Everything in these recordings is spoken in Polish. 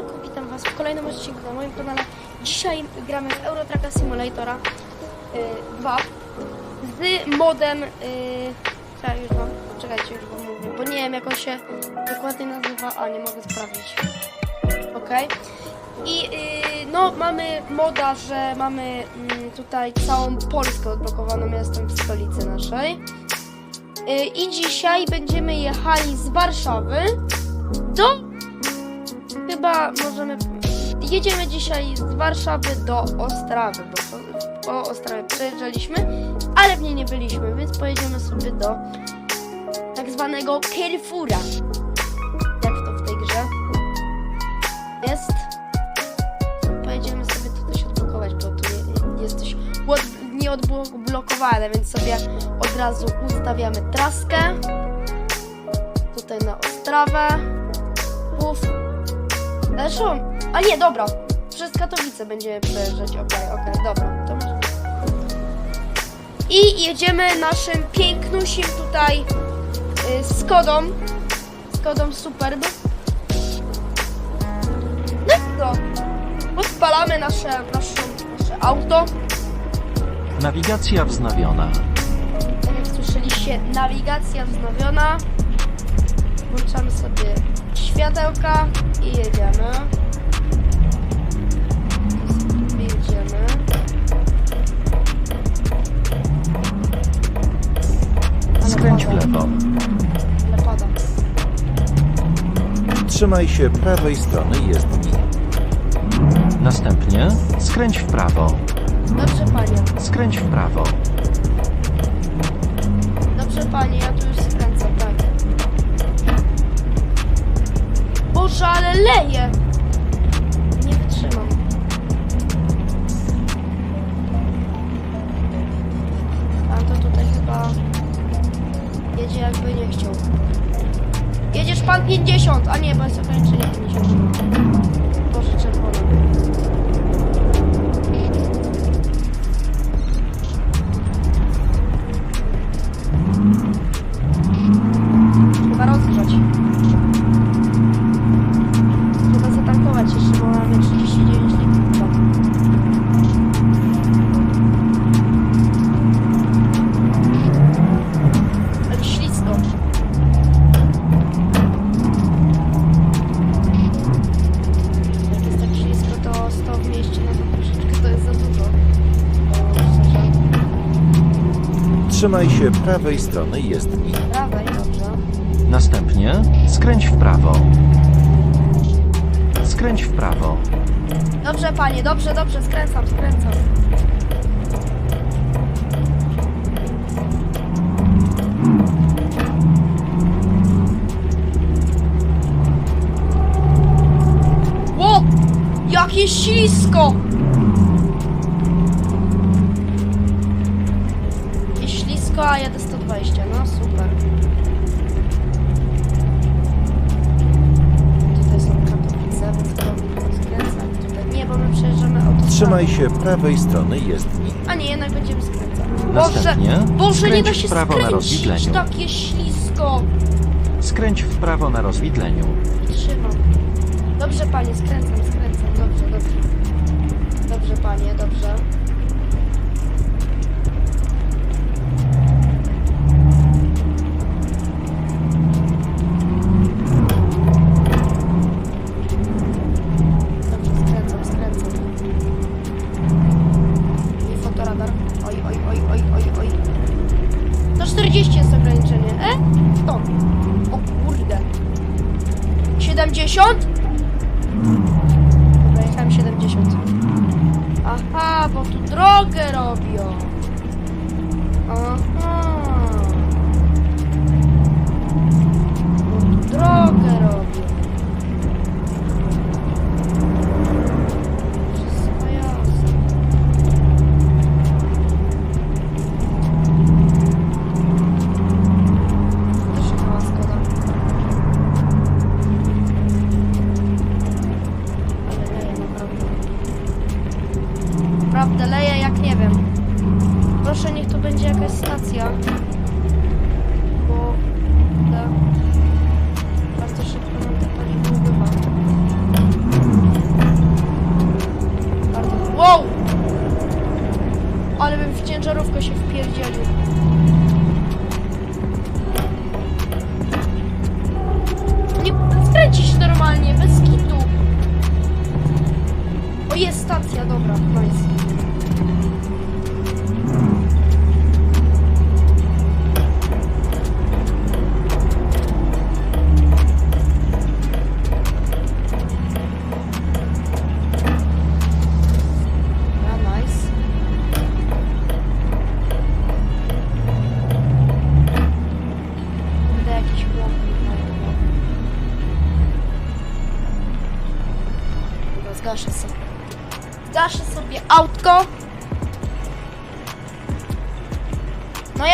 Siemanko, witam was w kolejnym odcinku na moim kanale. Dzisiaj gramy w Eurotracka Simulatora y, 2 z modem... Y, ja już wam, czekajcie, już wam mówię, bo nie wiem jak on się dokładnie nazywa, a nie mogę sprawdzić. Okej. I y, no mamy moda, że mamy mm, tutaj całą Polskę odblokowaną, ja jestem w stolicy naszej. Y, I dzisiaj będziemy jechali z Warszawy do Chyba możemy. Jedziemy dzisiaj z Warszawy do Ostrawy, bo po, Ostrawie przejeżdżaliśmy, ale w niej nie byliśmy, więc pojedziemy sobie do tak zwanego Carrefoura. Jak to w tej grze jest. Pojedziemy sobie to też odblokować, bo tu nie, jest coś od- nieodblokowane, więc sobie od razu ustawiamy traskę. Tutaj na Ostrawę. Puf. Zresztą, a nie, dobra. Przez Katowice będziemy przejeżdżać. Okej, okej, dobra. To może... I jedziemy naszym pięknusim tutaj y, z Kodą. Z Kodą Superb. No? Odpalamy nasze, nasze, nasze auto. Nawigacja wznowiona. Tak jak słyszeliście, nawigacja wznowiona. Włączamy sobie światełka i jedziemy. Jedziemy. Skręć w lewo. Ale pada. Trzymaj się prawej strony jezdni. Następnie skręć w prawo. Dobrze panie, Skręć w prawo. dobrze panie, ja tu Boże, ale leje! Nie wytrzymam. A to tutaj chyba jedzie jakby nie chciał. Jedziesz pan 50, a nie, bo jest ograniczenie 50. Trzymaj się prawej strony jezdni. Prawej, dobrze. Następnie skręć w prawo. Skręć w prawo. Dobrze, panie, dobrze, dobrze, skręcam, skręcam. Ło! Jakie ślisko! Trzymaj się prawej strony jezdni. A nie, jednak będziemy skręcać. Boże, Następnie Boże, nie da skręć się w prawo na skręcić, rozwidleniu. takie ślisko. Skręć w prawo na rozwidleniu. I trzymam. Dobrze, panie, skręcam, skręcam. Dobrze, dobrze. Dobrze, panie, dobrze. Dobrze, To. O kurde. 70? Dobra, jechałem 70. Aha, bo tu drogę robią. Aha.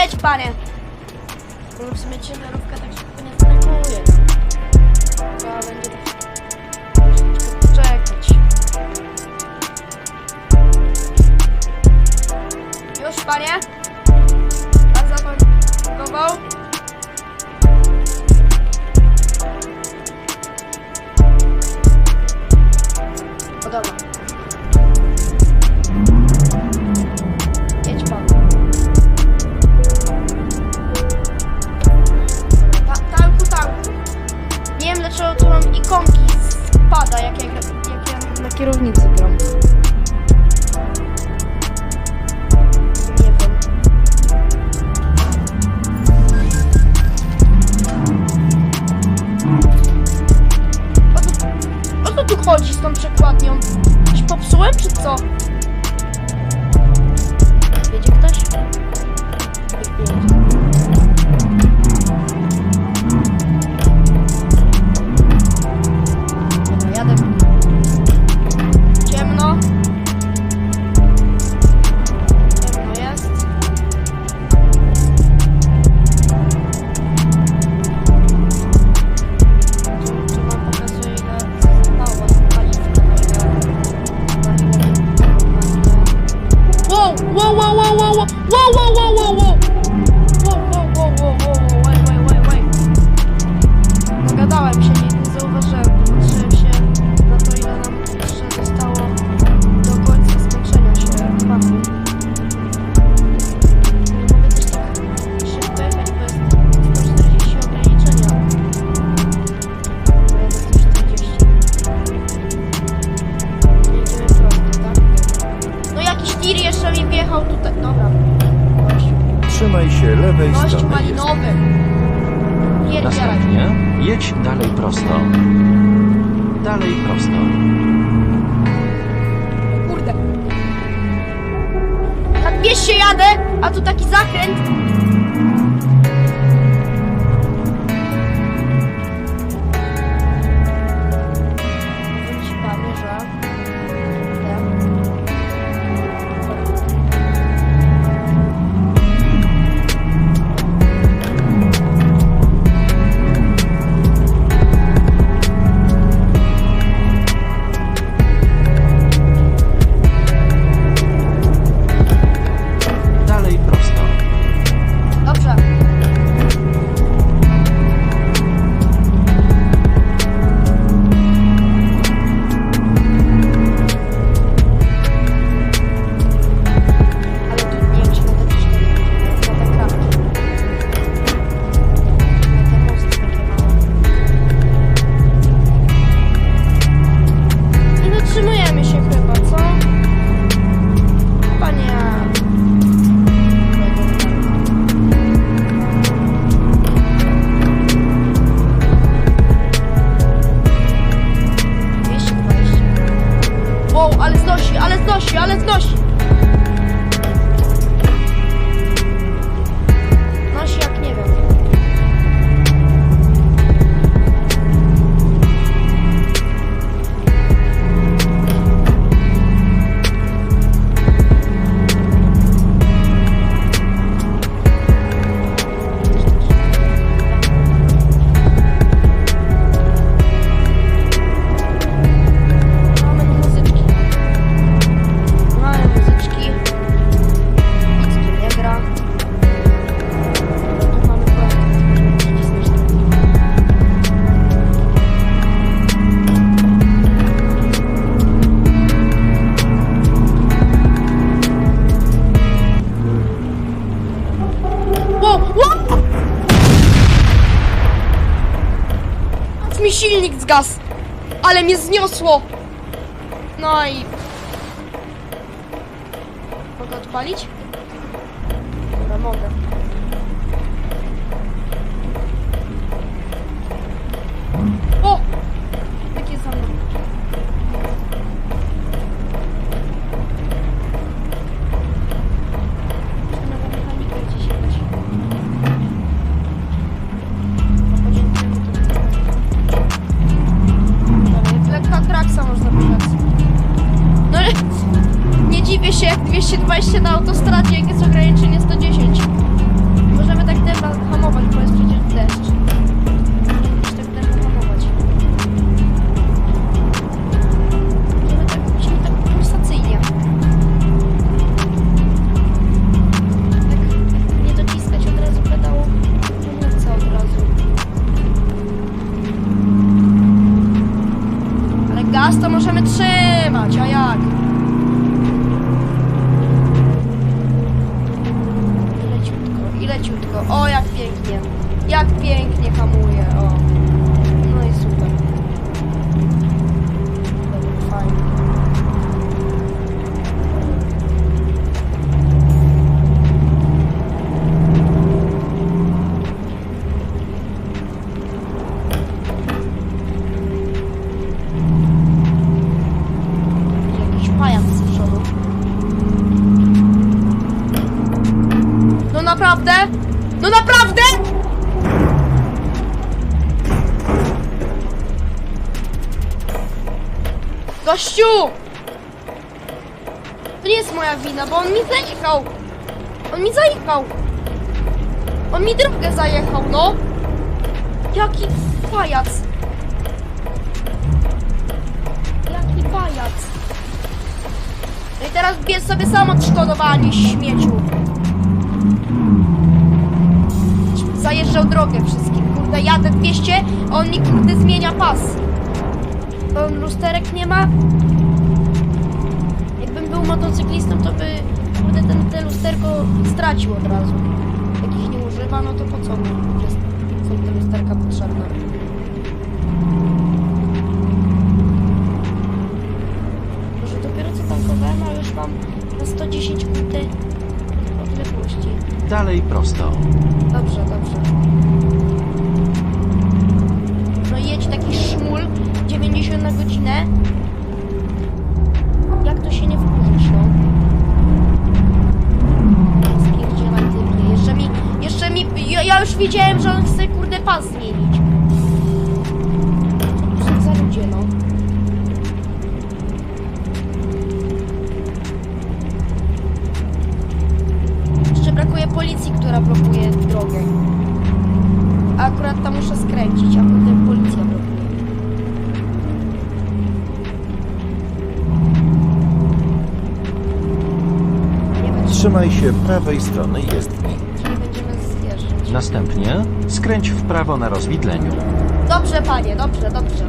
leć, panie! No w sumie ciężarówka tak szybko nie zdenerwuje. Trzeba będzie tak troszeczkę poczekać. Już, panie? Pan zatankował? abrazo. jadę, a tu taki zakręt Wow, ale znosi, ale znosi, ale znosi. gaz! Ale mnie zniosło! No i... Mogę odpalić? Trzymać, a jak? I Gościu! To nie jest moja wina, bo on mi zajechał. On mi zajechał. On mi drogę zajechał, no. Jaki pajac. Jaki pajac. No i teraz bierz sobie sam odszkodowanie, śmieciu. Zajeżdżał drogę wszystkim. Kurde, jadę 200, a on mi kurde zmienia pas. To lusterek nie ma? Motocyklistą, to by kurde ten, te lusterko stracił od razu. Jak ich nie używa, no to po co mu jest, są te lusterka potrzebne? Może dopiero co tankowałem, a już mam na 110 kurde odległości. Dalej prosto. Dobrze, dobrze. No jedź taki szmul 90 na godzinę. Jak to się nie wkurzysz, no? Spierdzielaj typie. Jeszcze mi, jeszcze mi, ja, ja już widziałem, że on chce kurde pas zmienić. Co za ludzie, no? Jeszcze brakuje policji, która blokuje drogę. A akurat tam muszę skręcić, a potem policja blokuje. Trzymaj się prawej strony jezdni. Następnie skręć w prawo na rozwidleniu. Dobrze, panie, dobrze, dobrze.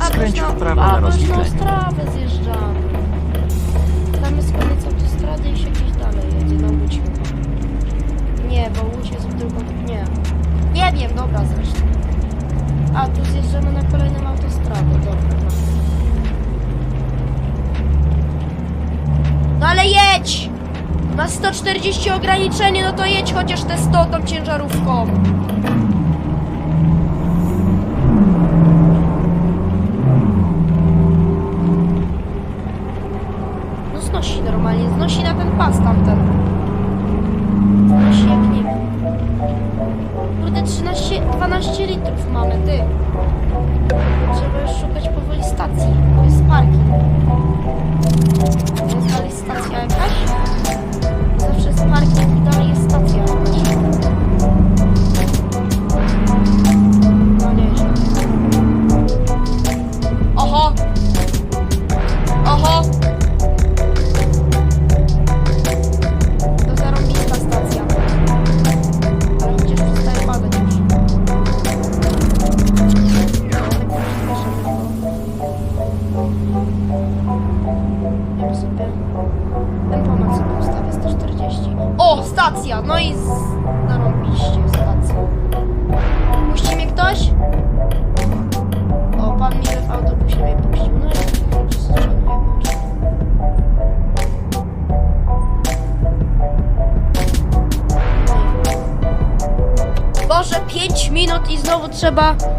Skręć też w prawo a, na rozwidlenie. strawę zjeżdżamy. Tam jest koniec autostrady i się gdzieś dalej jedzie na Łódź chyba. Nie, bo Łódź jest w drugą... Nie. Nie wiem, dobra zresztą. A, tu zjeżdżamy na kolejną autostradę, dobra. no. No ale jedź! Ma 140 ograniczenie, no to jedź chociaż te 100 tą ciężarówką. I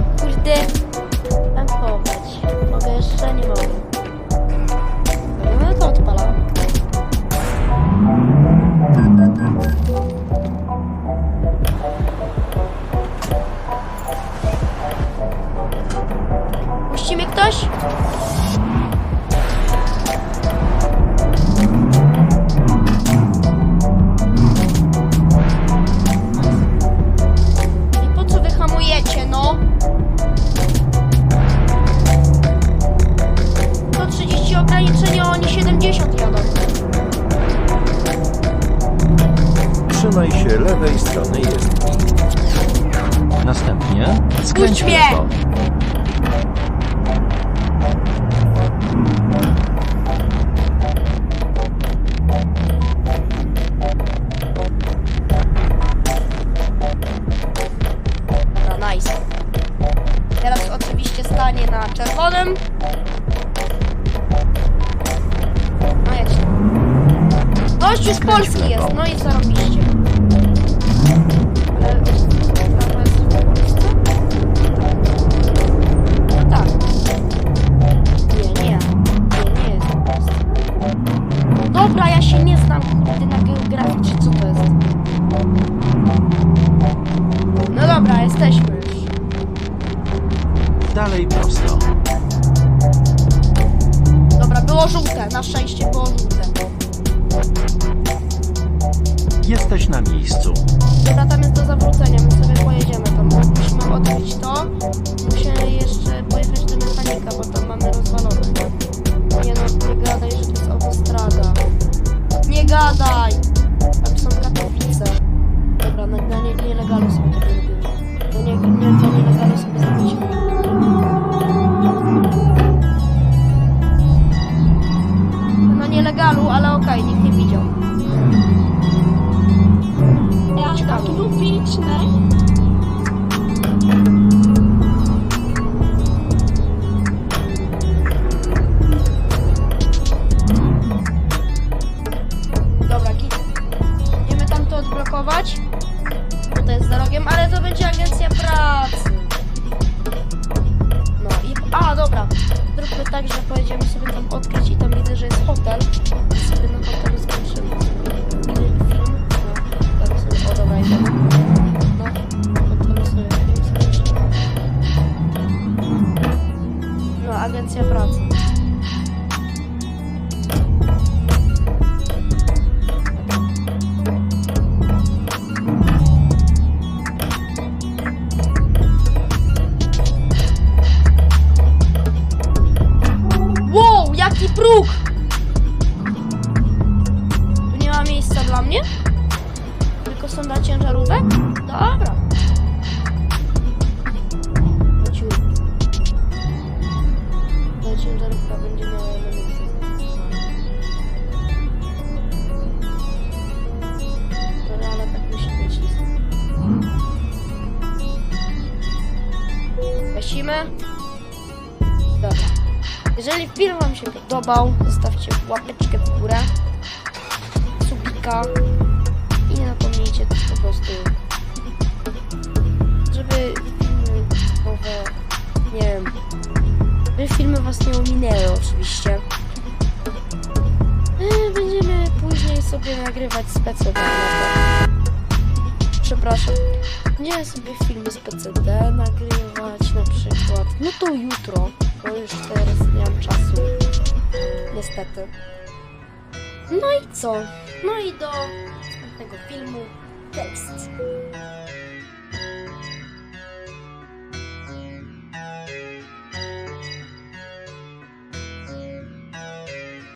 Trzymaj się lewej strony jezdni. Następnie skręć w lewo. dla mnie? Tylko są dla ciężarówek? Dobra. Chodźmy. Ta ciężarówka będzie miała elementy. Dobra, ale tak musi być. Gasimy. Dobra. Jeżeli film Wam się podobał, zostawcie łapeczkę w górę dzwoneczka i napomnijcie też po prostu, żeby filmy typowe, nie wiem, żeby filmy was nie ominęły oczywiście. E, będziemy później sobie nagrywać specjalne. Przepraszam, nie sobie filmy z PCD nagrywać na przykład. No to jutro, bo już teraz nie mam czasu. Niestety. No i co? No i do następnego filmu. Cześć!